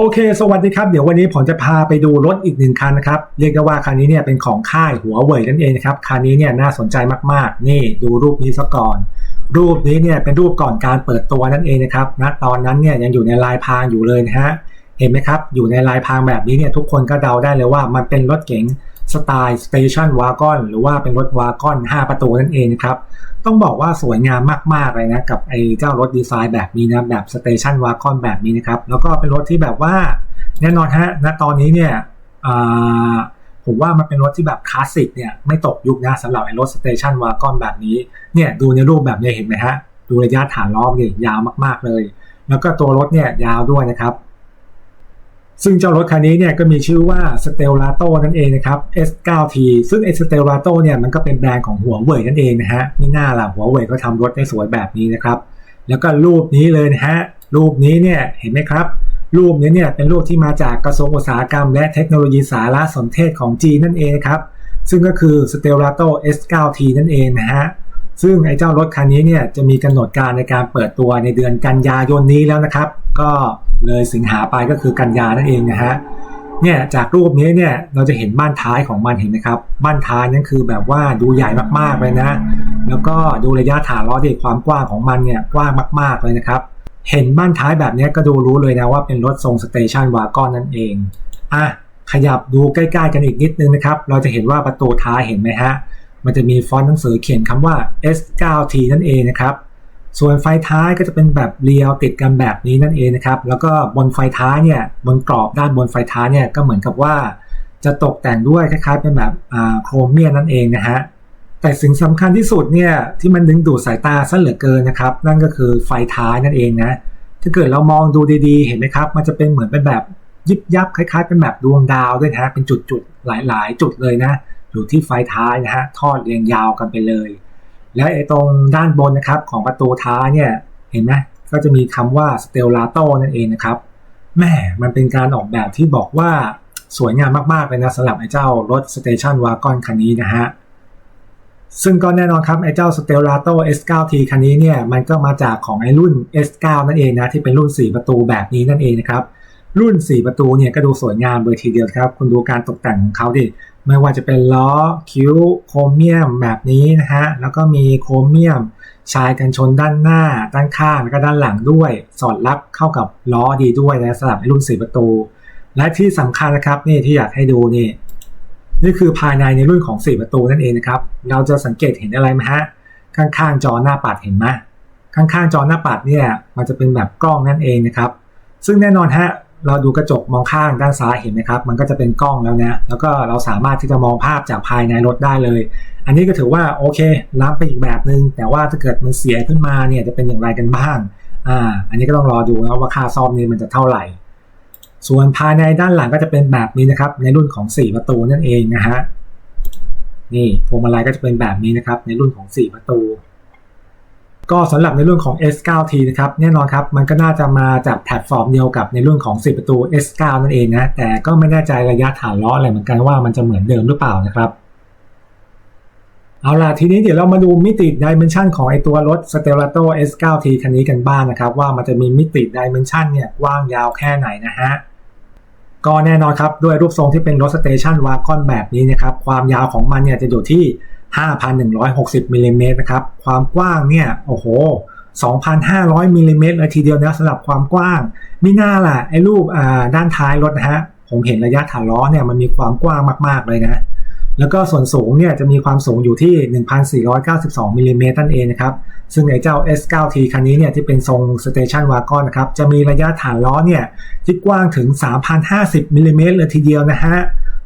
โอเค สวัสดีครับ เดี๋ยววันนี้ผมจะพาไปดูรถอีกหนึ่งคันนะครับ เรียกได้ว่าคันนี้เนี่ยเป็นของค่ายหัวเว่ยนั่นเองนะครับ คันนี้เนี่ยน่าสนใจมากๆ นี่ดูรูปนี้ซะก่อน รูปนี้เนี่ยเป็นรูปก่อนการเปิดตัวนั่นเองนะครับณตอนนั้นเนี่ยยังอยู่ในลายพรางอยู่เลยนะฮะ เห็นไหมครับ อยู่ในลายพรางแบบนี้เนี่ยทุกคนก็เดาได้เลยว่ามันเป็นรถเก๋งสไตล์สเตชันวากอนหรือว่าเป็นรถวากอน 5 ประตูนั่นเองนะครับต้องบอกว่าสวยงามมากๆเลยนะกับไอ้เจ้ารถดีไซน์แบบนี้นะแบบสเตชันวากอนแบบนี้นะครับ แล้วก็เป็นรถที่แบบว่าแน่นอนฮะณตอนนี้เนี่ยผมว่ามันเป็นรถที่แบบคลาสสิกเนี่ยไม่ตกยุคนะสำหรับไอ้รถสเตชันวากอนแบบนี้เนี่ยดูในรูปแบบนี้เห็นไหมฮะดูระยะฐานล้อเนี่ยยาวมากๆเลย แล้วก็ตัวรถเนี่ยยาวด้วยนะครับ ซึ่งเจ้ารถคันนี้เนี่ยก็มีชื่อว่า s t e l l a t o นั่นเองนะครับ S9T ซึ่งไอ้ s t e l l a t o เนี่ยมันก็เป็นแบรนด์ของหัวเว่ยนั่นเองนะฮะไม่น่าล่ะหัวเว่ยก็ทำรถได้สวยแบบนี้นะครับ แล้วก็รูปนี้เลยนะฮะรูปนี้เนี่ยเห็นไหมครับ รูปนี้เนี่ยเป็นรูปที่มาจากกระทรวงอุตสาหกรรม และเทคโนโลยีสารสนเทศของจีนนั่นเองครับ ซึ่งก็คือ s t e l l a t o S9T นั่นเองนะฮะซึ่งไอ้เจ้ารถคันนี้เนี่ยจะมีกำหนดการในการเปิดตัวในเดือนกันยายนนี้แล้วนะครับ ก็ เลยสิงหาไปก็คือกันยานั่นเองนะฮะเนี่ยจากรูปนี้เนี่ยเราจะเห็นบ้านท้ายของมันเห็นไหมครับ บ้านท้ายนั่นคือแบบว่าดูใหญ่มากๆเลยนะ แล้วก็ดูระยะฐานล้อที่ความกว้างของมันเนี่ยกว้างมาก ๆเลยนะครับ เห็นบ้านท้ายแบบนี้ก็ดูรู้เลยนะว่าเป็นรถทรงสเตชันวากอนนั่นเองอะขยับดูใกล้ๆกันอีกนิดนึงนะครับ เราจะเห็นว่าประตูท้ายเห็นไหมฮะมันจะมีฟอนต์หนังสือเขียนคำว่า S9T นั่นเองนะครับ ส่วนไฟท้ายก็จะเป็นแบบเรียวติดกันแบบนี้นั่นเองนะครับ แล้วก็บนไฟท้ายเนี่ยบนกรอบด้านบนไฟท้ายเนี่ยก็เหมือนกับว่า จะตกแต่งด้วยคล้ายๆเป็นแบบโครเมียมนั่นเองนะฮะแต่สิ่งสำคัญที่สุดเนี่ยที่มันดึงดูดสายตาซะเหลือเกินนะครับ นั่นก็คือไฟท้ายนั่นเองนะถ้าเกิดเรามองดูดีๆ เห็นไหมครับ มันจะเป็นเหมือนเป็นแบบยิบยับคล้ายๆ เป็นแบบดวงดาวด้วยนะเป็นจุดๆหลายๆ จุดเลยนะ อยู่ที่ไฟท้ายนะฮะทอดเรียงยาวกันไปเลย และไอ้ตรงด้านบนนะครับของประตูท้ายเนี่ยเห็นไหมก็จะมีคำว่า s t e l l a t o นั่นเองนะครับแม่มันเป็นการออกแบบที่บอกว่าสวยงามมากๆเลยนะสำหรับไอ้เจ้ารถ Station Wagon คันนี้นะฮะซึ่งก็แน่นอนครับไอ้เจ้า s t e l l a t o S9T คันนี้เนี่ยมันก็มาจากของไอ้รุ่น S9 นั่นเองนะที่เป็นรุ่น 4 ประตูแบบนี้นั่นเองนะครับรุ่น 4 ประตูเนี่ยก็ดูสวยงามเลยทีเดียวครับ คุณดูการตกแต่งของเขาดิ ไม่ว่าจะเป็นล้อคิ้วโครเมียมแบบนี้นะฮะ แล้วก็มีโครเมียมชายกันชนด้านหน้า ด้านข้าง แล้วก็ด้านหลังด้วย สอดรับเข้ากับล้อดีด้วยนะสำหรับรุ่น4ประตู และที่สำคัญนะครับนี่ที่อยากให้ดูนี่นี่คือภายในในรุ่นของ4ประตูนั่นเองนะครับ เราจะสังเกตเห็นอะไรไหมฮะ ข้างๆจอหน้าปัดเห็นไหมข้างๆจอหน้าปัดเนี่ยมันจะเป็นแบบกล้องนั่นเองนะครับ ซึ่งแน่นอนฮะ เราดูกระจกมองข้างด้านซ้ายเห็นไหมครับ มันก็จะเป็นกล้องแล้วนะแล้วก็เราสามารถที่จะมองภาพจากภายในรถได้เลย อันนี้ก็ถือว่าโอเคล้ำไปอีกแบบนึงแต่ว่าถ้าเกิดมันเสียขึ้นมาเนี่ยจะเป็นอย่างไรกันบ้างอ่าอันนี้ก็ต้องรอดูนะว่าค่าซ่อมนี่มันจะเท่าไหร่ ส่วนภายในด้านหลังก็จะเป็นแบบนี้นะครับ ในรุ่นของ 4 ประตูนั่นเองนะฮะนี่พวงมาลัยก็จะเป็นแบบนี้นะครับ ในรุ่นของ 4 ประตู ก็สำหรับในรุ่นของ S9T นะครับแน่นอนครับมันก็น่าจะมาจากแพลตฟอร์มเดียวกับในรุ่นของ4ประตู S9 นั่นเองนะแต่ก็ไม่แน่ใจระยะฐานล้ออะไรเหมือนกันว่ามันจะเหมือนเดิมหรือเปล่านะครับเอาล่ะทีนี้เดี๋ยวเรามาดูมิติดิเมนชันของไอตัวรถ Stelato S9T คันนี้กันบ้างนะครับ ว่ามันจะมีมิติดิเมนชันเนี่ยกว้างยาวแค่ไหนนะฮะก็แน่นอนครับด้วยรูปทรงที่เป็นรถสเตชันวากอนแบบนี้นะครับความยาวของมันเนี่ยจะอยู่ที่ 5,160มิลลิเมตรนะครับ ความกว้างเนี่ย โอ้โห 2,500มิลลิเมตรเลยทีเดียวนะสำหรับความกว้าง ไม่น่าล่ะ ไอ้รูปอ่าด้านท้ายรถนะฮะ ผมเห็นระยะฐานล้อเนี่ยมันมีความกว้างมากๆเลยนะ แล้วก็ส่วนสูงเนี่ยจะมีความสูงอยู่ที่ 1,492มิลลิเมตรนั่นเองนะครับ ซึ่งไอ้เจ้า S9T คันนี้เนี่ยที่เป็นทรง Station Wagon นะครับ จะมีระยะฐานล้อเนี่ยที่กว้างถึง 3,050มิลลิเมตรเลยทีเดียวนะฮะ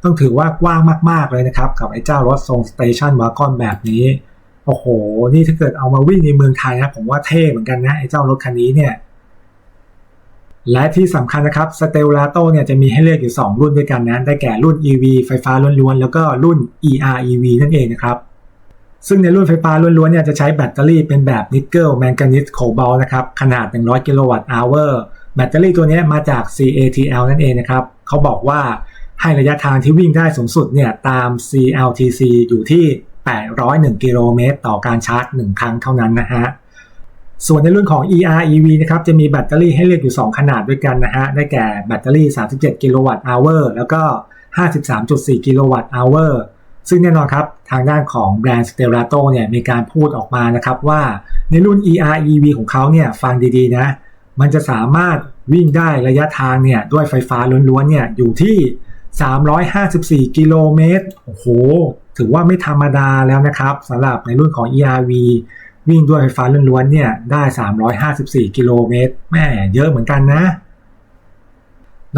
ต้องถือว่ากว้างมากๆเลยนะครับ กับไอ้เจ้ารถทรง Station Wagon แบบนี้ โอ้โห นี่ถ้าเกิดเอามาวิ่งในเมืองไทยนะผมว่าเท่เหมือนกันนะไอ้เจ้ารถคันนี้เนี่ยและที่สำคัญนะครับ s t e l l a t o เนี่ยจะมีให้เลือกอยู่ 2 รุ่นด้วยกันนะได้แก่รุ่น EV ไฟฟ้าล้วนๆ แล้วก็รุ่น EREV นั่นเองนะครับ ซึ่งในรุ่นไฟฟ้าล้วนๆเนี่ยจะใช้แบตเตอรี่เป็นแบบนิกเกิลแมงกานีสโคบอลนะครับ ขนาด 100 กิโลวัตต์อเวอร์แบตเตอรี่ตัวนี้มาจาก CATL นั่นเองนะครับ เขาบอกว่า ให้ระยะทางที่วิ่งได้สูงสุดเนี่ยตาม CLTC อยู่ที่ 801 กิโลเมตร ต่อการชาร์จ 1 ครั้งเท่านั้นนะฮะ ส่วนในรุ่นของ EREV นะครับ จะมีแบตเตอรี่ให้เลือกอยู่ 2 ขนาดด้วยกันนะฮะ ได้แก่แบตเตอรี่ 37 กิโลวัตต์อเวอร์แล้วก็ 53.4 กิโลวัตต์อเวอร์ซึ่งแน่นอนครับ ทางด้านของแบรนด์ Stelato เนี่ยมีการพูดออกมานะครับว่าในรุ่น EREV ของเขาเนี่ยฟังดีๆนะ มันจะสามารถวิ่งได้ระยะทางเนี่ยด้วยไฟฟ้าล้วนๆเนี่ยอยู่ที่ 354 กิโลเมตร โอ้โห ถือว่าไม่ธรรมดาแล้วนะครับสำหรับในรุ่นของ ERV วิ่งด้วยไฟฟ้าล้วนๆเนี่ยได้ 354 กิโลเมตร แม่เยอะเหมือนกันนะ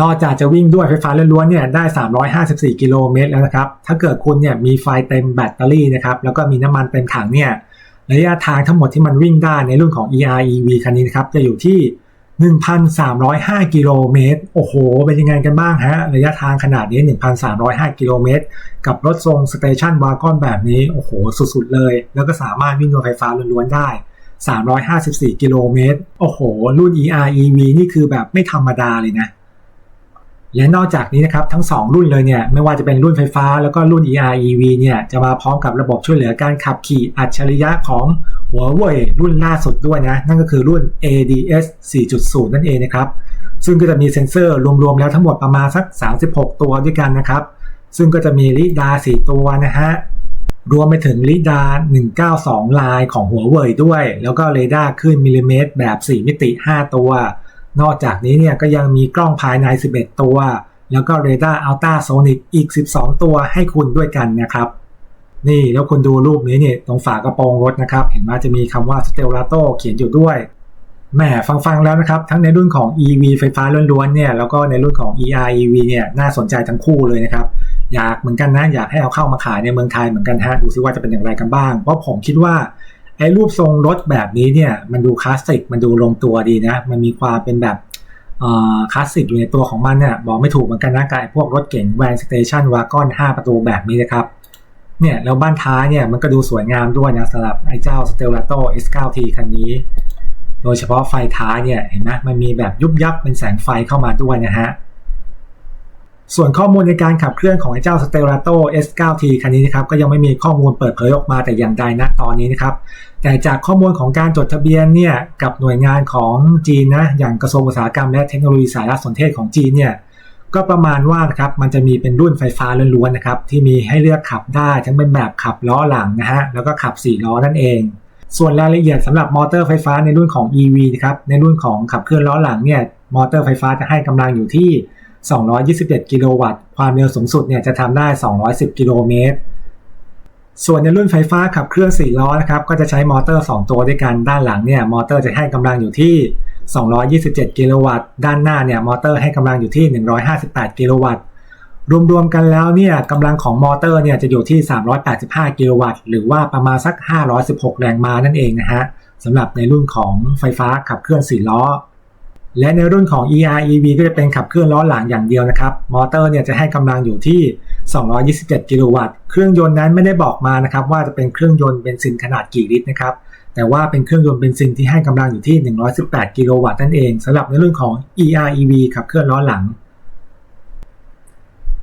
นอกจากจะวิ่งด้วยไฟฟ้าล้วนๆเนี่ยได้ 354 กิโลเมตรแล้วนะครับ ถ้าเกิดคุณเนี่ยมีไฟเต็มแบตเตอรี่นะครับ แล้วก็มีน้ำมันเต็มถังเนี่ย ระยะทางทั้งหมดที่มันวิ่งได้ในรุ่นของ EREV คันนี้นะครับ จะอยู่ที่ 1,305 กิโลเมตร โอ้โห เป็นยังไงกันบ้างฮะ ระยะทางขนาดนี้ 1,305 กิโลเมตร กับรถทรงสเตชันวากอนแบบนี้ โอ้โห สุดๆเลย แล้วก็สามารถวิ่งด้วยไฟฟ้าล้วนๆได้ 354 กิโลเมตร โอ้โห รุ่น EREV นี่คือแบบไม่ธรรมดาเลยนะ และนอกจากนี้นะครับทั้ง 2 รุ่นเลยเนี่ยไม่ว่าจะเป็นรุ่นไฟฟ้าแล้วก็รุ่น EREV เนี่ยจะมาพร้อมกับระบบช่วยเหลือการขับขี่อัจฉริยะของหัวเว่ยรุ่นล่าสุดด้วยนะนั่นก็คือรุ่น ADS 4.0 นั่นเองนะครับซึ่งก็จะมีเซ็นเซอร์รวมๆแล้วทั้งหมดประมาณสัก 36 ตัวด้วยกันนะครับ ซึ่งก็จะมีลิดา4ตัวนะฮะรวมไปถึงลิดา192 ลายของหัวเว่ยด้วย แล้วก็เรดาร์ขึ้นมิลลิเมตรแบบ 4 มิติ 5 ตัว นอกจากนี้เนี่ยก็ยังมีกล้องภายใน 11 ตัว แล้วก็เรดาร์อัลตราโซนิกอีก 12 ตัวให้คุณด้วยกันนะครับ นี่แล้วคุณดูรูปนี้เนี่ยตรงฝากระโปรงรถนะครับ เห็นไหมจะมีคำว่า Stelato เขียนอยู่ด้วยแหมฟังๆแล้วนะครับ ทั้งในรุ่นของ EV ไฟฟ้าล้วนๆเนี่ยแล้วก็ในรุ่นของ EREV เนี่ยน่าสนใจทั้งคู่เลยนะครับ อยากเหมือนกันนะ อยากให้เอาเข้ามาขายในเมืองไทยเหมือนกันฮะดูซิว่าจะเป็นอย่างไรกันบ้าง เพราะผมคิดว่า ไอ้รูปทรงรถแบบนี้เนี่ย มันดูคลาสสิกมันดูลงตัวดีนะ มันมีความเป็นแบบคลาสสิกอยู่ในตัวของมันเนี่ยบอกไม่ถูกเหมือนกันนะกับพวกรถเก๋งแวนสเตชันวากอน5ประตูแบบนี้นะครับเนี่ยแล้วบ้านท้ายเนี่ยมันก็ดูสวยงามด้วยนะสำหรับไอ้เจ้า Stelato S9T คันนี้ โดยเฉพาะไฟท้ายเนี่ยเห็นไหมมันมีแบบยุบยับเป็นแสงไฟเข้ามาด้วยนะฮะ ส่วนข้อมูลในการขับเคลื่อนของไอ้เจ้า Stelato S9T คันนี้นะครับก็ยังไม่มีข้อมูลเปิดเผยออกมาแต่อย่างใดนะตอนนี้นะครับ แต่จากข้อมูลของการจดทะเบียนเนี่ยกับหน่วยงานของจีนนะอย่างกระทรวงอุตสาหกรรมและเทคโนโลยีสารสนเทศของจีนเนี่ยก็ประมาณว่านะครับมันจะมีเป็นรุ่นไฟฟ้าล้วนๆนะครับที่มีให้เลือกขับได้ทั้งเป็นแบบขับล้อหลังนะฮะแล้วก็ขับ 4 ล้อนั่นเอง ส่วนรายละเอียดสำหรับมอเตอร์ไฟฟ้าในรุ่นของ EV นะครับในรุ่นของขับเคลื่อนล้อหลังเนี่ยมอเตอร์ไฟฟ้าจะให้กำลังอยู่ที่ 221 กิโลวัตต์ ความเร็วสูงสุดเนี่ยจะทำได้ 210 กิโลเมตร ส่วนในรุ่นไฟฟ้าขับเคลื่อน4ล้อนะครับ ก็จะใช้มอเตอร์ 2 ตัวด้วยกัน ด้านหลังเนี่ยมอเตอร์จะให้กำลังอยู่ที่ 227 กิโลวัตต์ ด้านหน้าเนี่ยมอเตอร์ให้กำลังอยู่ที่ 158 กิโลวัตต์ รวมๆกันแล้วเนี่ยกำลังของมอเตอร์เนี่ยจะอยู่ที่ 385 กิโลวัตต์ หรือว่าประมาณสัก 516 แรงม้านั่นเองนะฮะสำหรับในรุ่นของไฟฟ้าขับเคลื่อน4ล้อ และในรุ่นของ EREV ก็จะเป็นขับเคลื่อนล้อหลังอย่างเดียวนะครับ มอเตอร์เนี่ยจะให้กำลังอยู่ที่ 227 กิโลวัตต์ เครื่องยนต์นั้นไม่ได้บอกมานะครับว่าจะเป็นเครื่องยนต์เบนซินขนาดกี่ลิตรนะครับ แต่ว่าเป็นเครื่องยนต์เบนซินที่ให้กำลังอยู่ที่ 118 กิโลวัตต์นั่นเองสำหรับในรุ่นของ EREV ขับเคลื่อนล้อหลัง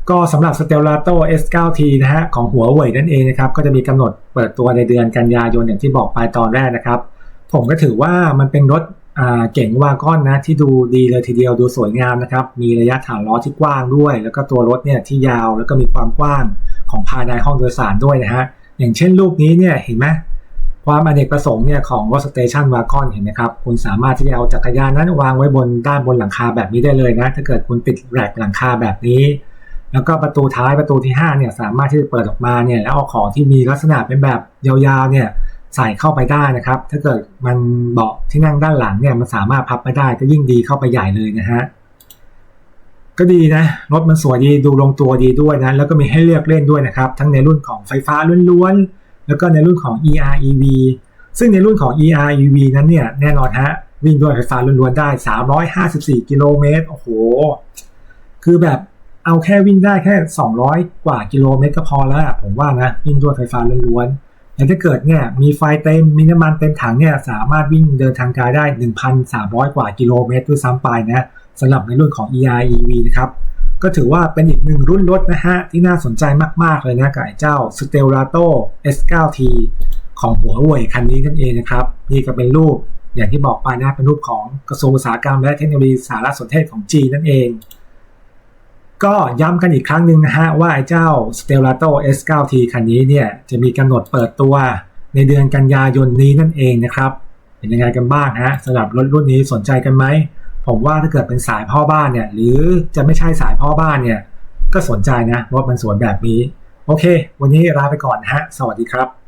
ก็สำหรับ Stelato S9T นะฮะของหัวเว่ยนั่นเองนะครับ ก็จะมีกำหนดเปิดตัวในเดือนกันยายนอย่างที่บอกไปตอนแรกนะครับ ผมก็ถือว่ามันเป็นรถ เก๋งวากอนนะที่ดูดีเลยทีเดียวดูสวยงามนะครับ มีระยะฐานล้อที่กว้างด้วย แล้วก็ตัวรถเนี่ยที่ยาวแล้วก็มีความกว้างของภายในห้องโดยสารด้วยนะฮะอย่างเช่นรูปนี้เนี่ยเห็นไหมความอเนกประสงค์เนี่ยของรถสเตชันวากอนเห็นไหมครับคุณสามารถที่จะเอาจักรยานนั้นวางไว้บนด้านบนหลังคาแบบนี้ได้เลยนะ ถ้าเกิดคุณติดแรกหลังคาแบบนี้ แล้วก็ประตูท้ายประตูที่5เนี่ยสามารถที่จะเปิดออกมาเนี่ยแล้วเอาของที่มีลักษณะเป็นแบบยาวๆเนี่ย ใส่เข้าไปได้นะครับ ถ้าเกิดมันเบาะที่นั่งด้านหลังเนี่ยมันสามารถพับไปได้ก็ยิ่งดีเข้าไปใหญ่เลยนะฮะก็ดีนะรถมันสวยดีดูลงตัวดีด้วยนะแล้วก็มีให้เลือกเล่นด้วยนะครับ ทั้งในรุ่นของไฟฟ้าล้วนๆแล้วก็ในรุ่นของ EREV ซึ่งในรุ่นของ EREV นั้นเนี่ยแน่นอนฮะวิ่งด้วยไฟฟ้าล้วนๆได้ 354 กิโลเมตรโอ้โห คือแบบเอาแค่วิ่งได้แค่ 200 กว่ากิโลเมตรก็พอแล้วผมว่านะวิ่งด้วยไฟฟ้าล้วนๆ แต่ถ้าเกิดเนี่ยมีไฟเต็มมีน้ำมันเต็มถังเนี่ยสามารถวิ่งเดินทางไกลได้ 1,300 กว่ากิโลเมตรด้วยซ้ำไปนะสำหรับในรุ่นของ EREV นะครับก็ถือว่าเป็นอีกหนึ่งรุ่นรถนะฮะ ที่น่าสนใจมาก ๆ เลยนะกับไอ้เจ้า Stelato S9T ของหัวเว่ยคันนี้นั่นเองนะครับ นี่ก็เป็นรูปอย่างที่บอกไปนะเป็นรูปของกระทรวงอุตสาหกรรมและเทคโนโลยีสารสนเทศของจีนนั่นเอง ก็ย้ำกันอีกครั้งหนึ่งนะฮะว่าไอ้เจ้า Stelato S9T คันนี้เนี่ยจะมีกำหนดเปิดตัวในเดือนกันยายนนี้นั่นเองนะครับเป็นยังไงกันบ้างฮะสำหรับรถรุ่นนี้สนใจกันไหม ผมว่าถ้าเกิดเป็นสายพ่อบ้านเนี่ยหรือจะไม่ใช่สายพ่อบ้านเนี่ยก็สนใจนะรถมันสวยแบบนี้ โอเค วันนี้ลาไปก่อนนะฮะ สวัสดีครับ